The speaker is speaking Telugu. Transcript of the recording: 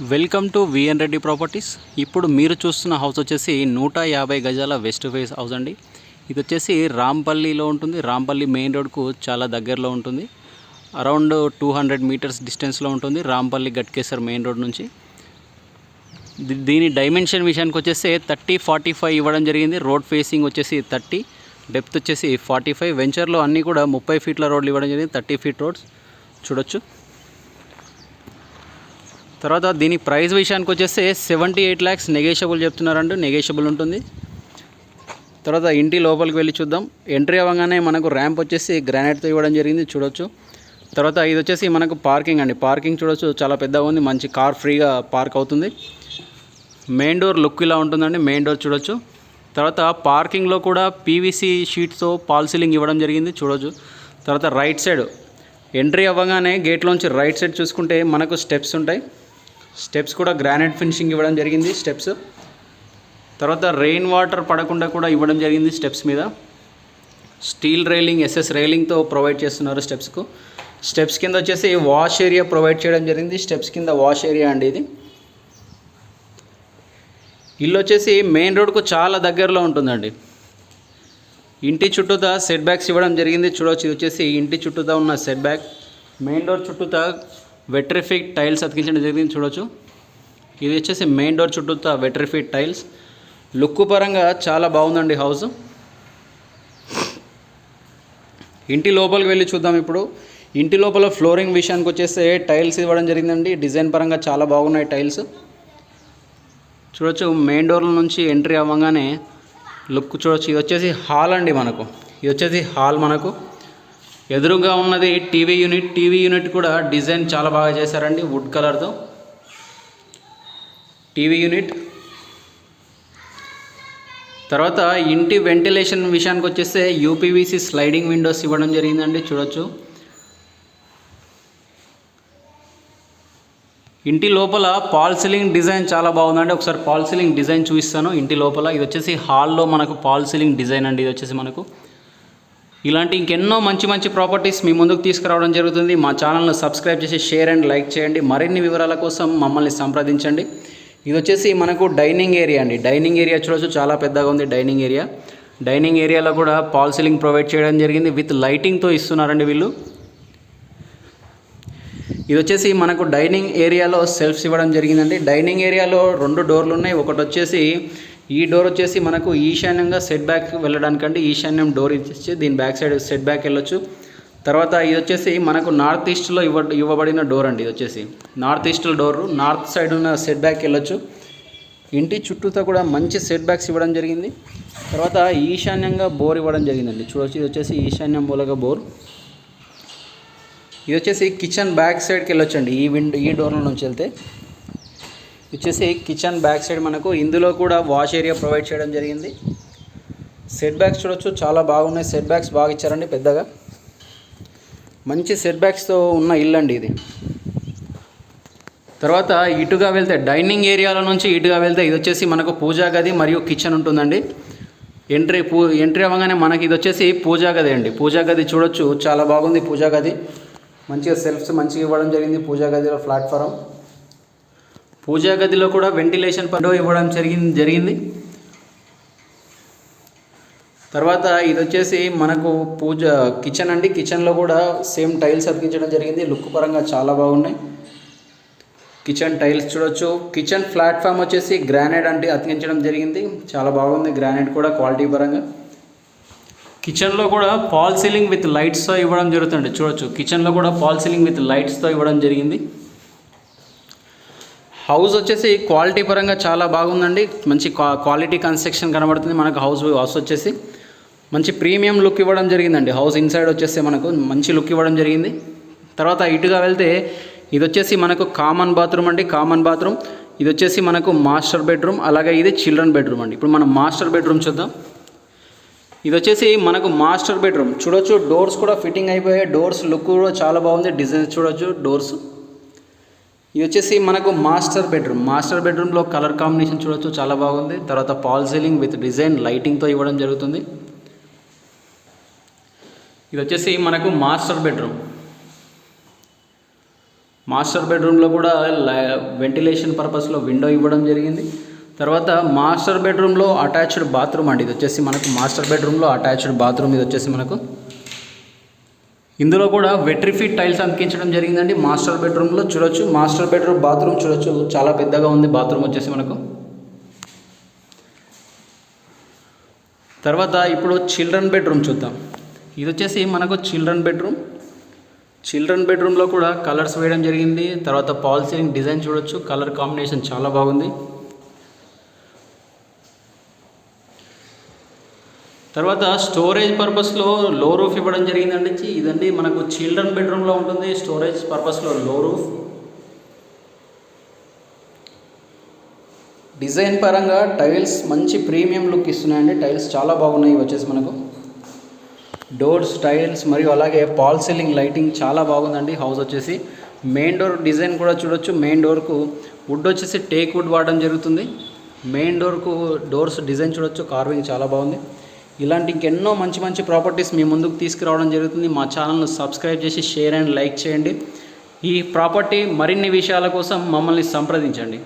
Welcome to VN Reddy properties. ఇప్పుడు మీరు చూస్తున్న హౌస్ వచ్చేసి నూట యాభై గజాల వెస్ట్ ఫేస్ హౌస్ అండి. ఇది వచ్చేసి రాంపల్లిలో ఉంటుంది. రాంపల్లి మెయిన్ రోడ్కు చాలా దగ్గరలో ఉంటుంది. అరౌండ్ టూ హండ్రెడ్ మీటర్స్ డిస్టెన్స్లో ఉంటుంది రాంపల్లి గట్కేసర్ మెయిన్ రోడ్ నుంచి. దీని డైమెన్షన్ విషయానికి వచ్చేసి థర్టీ ఫార్టీ ఫైవ్ ఇవ్వడం జరిగింది. రోడ్ ఫేసింగ్ వచ్చేసి థర్టీ డెప్త్ వచ్చేసి ఫార్టీ ఫైవ్. వెంచర్లో అన్నీ కూడా ముప్పై ఫీట్ల రోడ్లు ఇవ్వడం జరిగింది. Thirty feet roads. చూడొచ్చు. తర్వాత దీని ప్రైస్ విషయానికి వచ్చేస్తే సెవెంటీ ఎయిట్ ల్యాక్స్ నెగేషియబుల్ చెప్తున్నారంటూ నెగేషియబుల్ ఉంటుంది. తర్వాత ఇంటి లోపలికి వెళ్ళి చూద్దాం. ఎంట్రీ అవ్వగానే మనకు ర్యాంప్ వచ్చేసి గ్రానైట్తో ఇవ్వడం జరిగింది చూడొచ్చు. తర్వాత ఇది వచ్చేసి మనకు పార్కింగ్ అండి. పార్కింగ్ చూడొచ్చు చాలా పెద్దగా ఉంది మంచి కార్ ఫ్రీగా పార్క్ అవుతుంది. మెయిన్ డోర్ లుక్ ఇలా ఉంటుందండి మెయిన్ డోర్ చూడొచ్చు. తర్వాత పార్కింగ్లో కూడా పీవీసీ షీట్స్తో పాల్ సీలింగ్ ఇవ్వడం జరిగింది చూడొచ్చు. తర్వాత రైట్ సైడ్ ఎంట్రీ అవ్వగానే గేట్లోంచి రైట్ సైడ్ చూసుకుంటే మనకు స్టెప్స్ ఉంటాయి. స్టెప్స్ కూడా గ్రానైట్ ఫినిషింగ్ ఇవ్వడం జరిగింది స్టెప్స్. తర్వాత రెయిన్ వాటర్ పడకుండా కూడా ఇవ్వడం జరిగింది స్టెప్స్ మీద. స్టీల్ రైలింగ్ ఎస్ఎస్ రైలింగ్తో ప్రొవైడ్ చేస్తున్నారు స్టెప్స్కు స్టెప్స్ కింద వచ్చేసి వాష్ ఏరియా ప్రొవైడ్ చేయడం జరిగింది స్టెప్స్ కింద వాష్ ఏరియా అండి ఇది. ఇల్లు వచ్చేసి మెయిన్ రోడ్కు చాలా దగ్గరలో ఉంటుందండి. ఇంటి చుట్టూతా సెట్ బ్యాక్స్ ఇవ్వడం జరిగింది చూడవచ్చు ఇది వచ్చేసి ఇంటి చుట్టూతా ఉన్న సెట్ బ్యాక్. మెయిన్ రోడ్ చుట్టూతా వెట్రిఫిక్ టైల్స్ అతికించడం జరిగింది చూడొచ్చు. ఇది వచ్చేసి మెయిన్ డోర్ చుట్టూతా వెట్రిఫిక్ టైల్స్. లుక్ పరంగా చాలా బాగుందండి హౌస్. ఇంటి లోపలికి వెళ్ళి చూద్దాం ఇప్పుడు. ఇంటి లోపల ఫ్లోరింగ్ విషయానికి వచ్చేస్తే టైల్స్ ఇవ్వడం జరిగిందండి. డిజైన్ పరంగా చాలా బాగున్నాయి టైల్స్. చూడొచ్చు మెయిన్ డోర్ల నుంచి ఎంట్రీ అవ్వగానే లుక్ చూడొచ్చు. ఇది వచ్చేసి హాల్ అండి మనకు. ఇది వచ్చేసి హాల్ మనకు. ఎదురుగా ఉన్నది టీవీ యూనిట్. టీవీ యూనిట్ కూడా డిజైన్ చాలా బాగా చేశారండి వుడ్ కలర్తో. TV unit. తర్వాత ఇంటి వెంటిలేషన్ విషయానికి వచ్చేస్తే యూపీవీసీ స్లైడింగ్ విండోస్ ఇవ్వడం జరిగిందండి చూడొచ్చు. ఇంటి లోపల పాల్ సీలింగ్ డిజైన్ చాలా బాగుందండి ఒకసారి పాల్ సీలింగ్ డిజైన్ చూపిస్తాను. ఇంటి లోపల ఇది వచ్చేసి హాల్లో మనకు పాల్ సీలింగ్ డిజైన్ అండి ఇది వచ్చేసి మనకు. ఇలాంటి ఇంకెన్నో మంచి మంచి ప్రాపర్టీస్ మీ ముందుకు తీసుకురావడం జరుగుతుంది. మా ఛానల్ను సబ్స్క్రైబ్ చేసి షేర్ అండ్ లైక్ చేయండి. మరిన్ని వివరాల కోసం మమ్మల్ని సంప్రదించండి. ఇది వచ్చేసి మనకు డైనింగ్ ఏరియా అండి. డైనింగ్ ఏరియా చూడొచ్చు చాలా పెద్దగా ఉంది డైనింగ్ ఏరియా. డైనింగ్ ఏరియాలో కూడా పాల్ సీలింగ్ ప్రొవైడ్ చేయడం జరిగింది. విత్ లైటింగ్తో ఇస్తున్నారండి వీళ్ళు. ఇది వచ్చేసి మనకు డైనింగ్ ఏరియాలో సెల్ఫ్స్ ఇవ్వడం జరిగిందండి. డైనింగ్ ఏరియాలో రెండు డోర్లు ఉన్నాయి. ఒకటి వచ్చేసి ఈ డోర్ వచ్చేసి మనకు ఈశాన్యంగా సెట్ బ్యాక్ వెళ్ళడానికంటే ఈశాన్యం డోర్ ఇచ్చేసి దీని బ్యాక్ సైడ్ సెట్ బ్యాక్ వెళ్ళొచ్చు. తర్వాత ఇది వచ్చేసి మనకు నార్త్ ఈస్ట్లో ఇవ్వ ఇవ్వబడిన డోర్ అండి ఇది వచ్చేసి. నార్త్ ఈస్ట్లో డోర్ నార్త్ సైడ్ ఉన్న సెట్ బ్యాక్ వెళ్ళొచ్చు. ఇంటి చుట్టూతో కూడా మంచి సెట్ బ్యాక్స్ ఇవ్వడం జరిగింది. తర్వాత ఈశాన్యంగా బోర్ ఇవ్వడం జరిగిందండి. చూడొచ్చు ఇది వచ్చేసి ఈశాన్యం మూలగా బోర్ ఇది వచ్చేసి కిచెన్ బ్యాక్ సైడ్కి వెళ్ళొచ్చండి. ఈ విండో ఈ డోర్ల నుంచి వెళ్తే. వచ్చేసి కిచెన్ బ్యాక్ సైడ్ మనకు ఇందులో కూడా వాష్ ఏరియా ప్రొవైడ్ చేయడం జరిగింది. సెట్ బ్యాక్స్ చూడొచ్చు చాలా బాగున్నాయి. సెట్ బ్యాక్స్ బాగా ఇచ్చారండి పెద్దగా. మంచి సెట్ బ్యాక్స్తో ఉన్న ఇల్లు అండి ఇది. తర్వాత ఇటుగా వెళ్తే డైనింగ్ ఏరియాలో నుంచి ఇటుగా వెళ్తే ఇది వచ్చేసి మనకు పూజా గది మరియు కిచెన్ ఉంటుందండి. ఎంట్రీ పూ ఎంట్రీ అవ్వగానే మనకి ఇది వచ్చేసి పూజా గది అండి. పూజా గది చూడొచ్చు చాలా బాగుంది పూజా గది. మంచిగా సెల్ఫ్స్ మంచిగా ఇవ్వడం జరిగింది పూజా గదిలో ప్లాట్ఫారం పూజా గదిలో కూడా వెంటిలేషన్ పండు ఇవ్వడం జరిగింది జరిగింది. తర్వాత ఇది వచ్చేసి మనకు పూజ కిచెన్ అండి. కిచెన్లో కూడా సేమ్ టైల్స్ అతికించడం జరిగింది. లుక్ పరంగా చాలా బాగున్నాయి. కిచెన్ టైల్స్ చూడొచ్చు. కిచెన్ ప్లాట్ఫామ్ వచ్చేసి గ్రానైట్ అంటే అతికించడం జరిగింది. చాలా బాగుంది. గ్రానైట్ కూడా క్వాలిటీ పరంగా. కిచెన్లో కూడా పాల్ సీలింగ్ విత్ లైట్స్తో ఇవ్వడం జరుగుతుంది చూడొచ్చు. కిచెన్లో కూడా పాల్ సీలింగ్ విత్ లైట్స్తో ఇవ్వడం జరిగింది. హౌస్ వచ్చేసి క్వాలిటీ పరంగా చాలా బాగుందండి. మంచి క్వా క్వాలిటీ కన్స్ట్రక్షన్ కనబడుతుంది మనకు హౌస్ హౌస్ వచ్చేసి. మంచి ప్రీమియం లుక్ ఇవ్వడం జరిగిందండి. హౌస్ ఇన్సైడ్ వచ్చేసి మనకు మంచి లుక్ ఇవ్వడం జరిగింది. తర్వాత ఇటుగా వెళ్తే ఇది వచ్చేసి మనకు కామన్ బాత్రూమ్ అండి. Common bathroom. ఇది వచ్చేసి మనకు మాస్టర్ బెడ్రూమ్. అలాగే ఇది చిల్డ్రన్ బెడ్రూమ్ అండి. ఇప్పుడు మనం మాస్టర్ బెడ్రూమ్ చూద్దాం. ఇది వచ్చేసి మనకు మాస్టర్ బెడ్రూమ్. చూడొచ్చు డోర్స్ కూడా ఫిట్టింగ్ అయిపోయాయి. డోర్స్ లుక్ కూడా చాలా బాగుంది. డిజైన్ చూడొచ్చు డోర్స్. ఇది వచ్చేసి మనకు మాస్టర్ బెడ్రూమ్. మాస్టర్ బెడ్రూమ్లో కలర్ కాంబినేషన్ చూడొచ్చు చాలా బాగుంది. తర్వాత పాల్ సీలింగ్ విత్ డిజైన్ లైటింగ్తో ఇవ్వడం జరుగుతుంది. ఇది వచ్చేసి మనకు మాస్టర్ బెడ్రూమ్. మాస్టర్ బెడ్రూమ్లో కూడా వెంటిలేషన్ పర్పస్లో విండో ఇవ్వడం జరిగింది. తర్వాత మాస్టర్ బెడ్రూమ్లో అటాచ్డ్ బాత్రూమ్ అండి. ఇది వచ్చేసి మనకు మాస్టర్ బెడ్రూమ్లో అటాచ్డ్ బాత్రూమ్. ఇది వచ్చేసి మనకు ఇందులో కూడా వెట్రిఫిట్ టైల్స్ అందించడం జరిగిందండి. మాస్టర్ బెడ్రూమ్లో చూడొచ్చు. మాస్టర్ బెడ్రూమ్ బాత్రూమ్ చూడొచ్చు. చాలా పెద్దగా ఉంది బాత్రూమ్ వచ్చేసి మనకు. తర్వాత ఇప్పుడు చిల్డ్రన్ బెడ్రూమ్ చూద్దాం. ఇది వచ్చేసి మనకు చిల్డ్రన్ బెడ్రూమ్. చిల్డ్రన్ బెడ్రూమ్లో కూడా కలర్స్ వేయడం జరిగింది. తర్వాత పాల్ సీలింగ్ డిజైన్ చూడొచ్చు. కలర్ కాంబినేషన్ చాలా బాగుంది. తర్వాత స్టోరేజ్ పర్పస్లో లో రూఫ్ ఇవ్వడం జరిగిందండి. ఇదండి మనకు చిల్డ్రన్ బెడ్రూమ్లో ఉంటుంది. స్టోరేజ్ పర్పస్లో లో రూఫ్ డిజైన్ పరంగా టైల్స్ మంచి ప్రీమియం లుక్ ఇస్తున్నాయండి. టైల్స్ చాలా బాగున్నాయి. వచ్చేసి మనకు. డోర్స్ టైల్స్ మరియు అలాగే పాల్ సీలింగ్ లైటింగ్ చాలా బాగుందండి. హౌస్ వచ్చేసి మెయిన్ డోర్ డిజైన్ కూడా చూడొచ్చు. మెయిన్ డోర్కు వుడ్ వచ్చేసి టేక్ వుడ్ వాడడం జరుగుతుంది. మెయిన్ డోర్కు డోర్స్ డిజైన్ చూడొచ్చు. కార్వింగ్ చాలా బాగుంది. ఇలాంటి ఇంకెన్నో మంచి మంచి ప్రాపర్టీస్ మీ ముందుకు తీసుకురావడం జరుగుతుంది. మా ఛానల్ను సబ్స్క్రైబ్ చేసి షేర్ అండ్ లైక్ చేయండి. ఈ ప్రాపర్టీ మరిన్ని విషయాల కోసం మమ్మల్ని సంప్రదించండి.